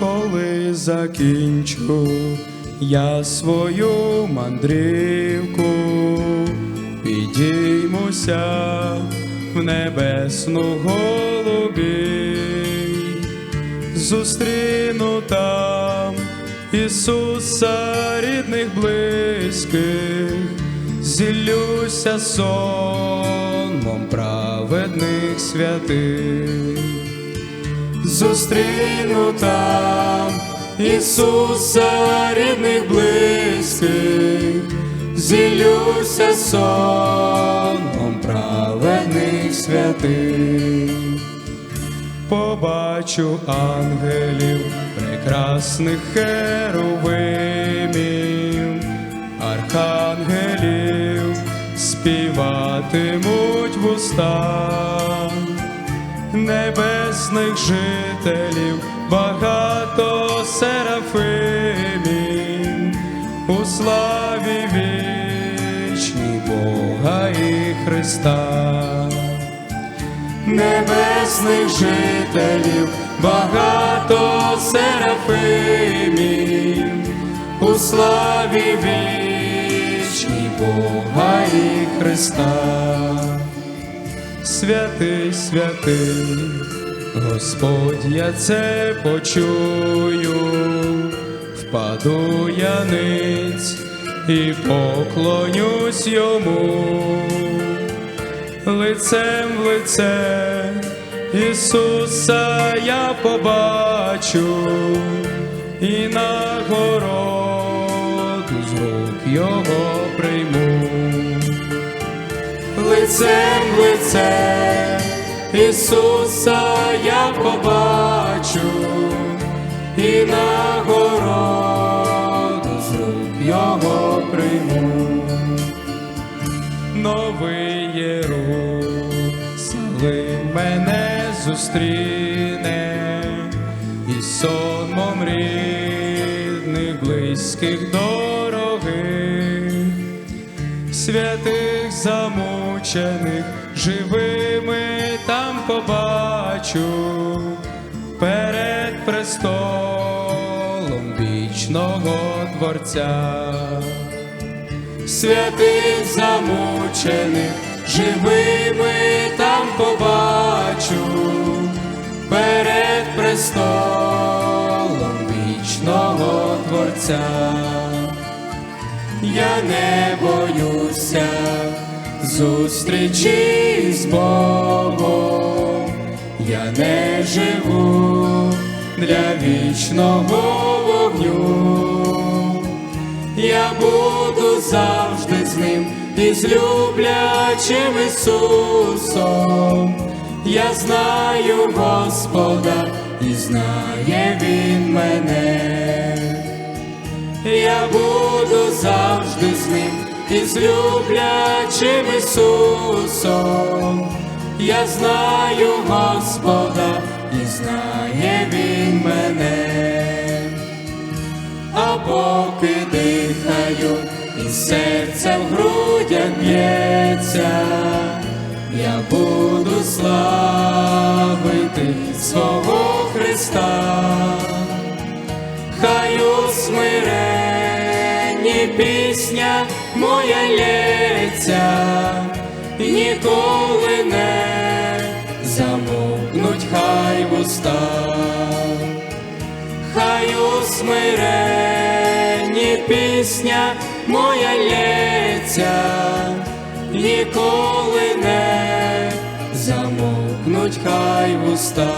коли закінчу я свою мандрівку, підіймуся в небесну голубі, зустріну там Ісуса рідних близьких, зіллюся сонмом праведних святих зустріну там Ісуса рідних близьких, зілюся сонмом праведних святих, побачу ангелів, прекрасних херовимів, архангелів співатимуть вуста небесних жителів, багато серафимів, у славі вічній Бога і Христа. Небесних жителів, багато серафимів, у славі вічній Бога і Христа святий, святий, Господь, я це почую, впаду я ниць і поклонюсь йому, лицем в лице Ісуса я побачу і нагороду з рук Його лицем в лице Ісуса я побачу і нагороду з Його прийму. Новий Єрусалим мене зустріне і сонмом рідних, близьких дорогих святих замучених, живими там побачу. Перед престолом вічного Творця, святих замучених, живими там побачу. Перед престолом вічного Творця я не боюся зустрічі з Богом, я не живу для вічного вогню, я буду завжди з ним і з люблячим Ісусом. Я знаю Господа і знає Він мене. Я буду ним і з люблячим Ісусом. Я знаю Господа і знає Він мене, а поки дихаю, і серце в грудях б'ється, я буду славити свого Христа пісня моя лється, ніколи не замовкнуть хай вуста, хай у смиренні пісня моя лється, ніколи не замовкнуть хай вуста.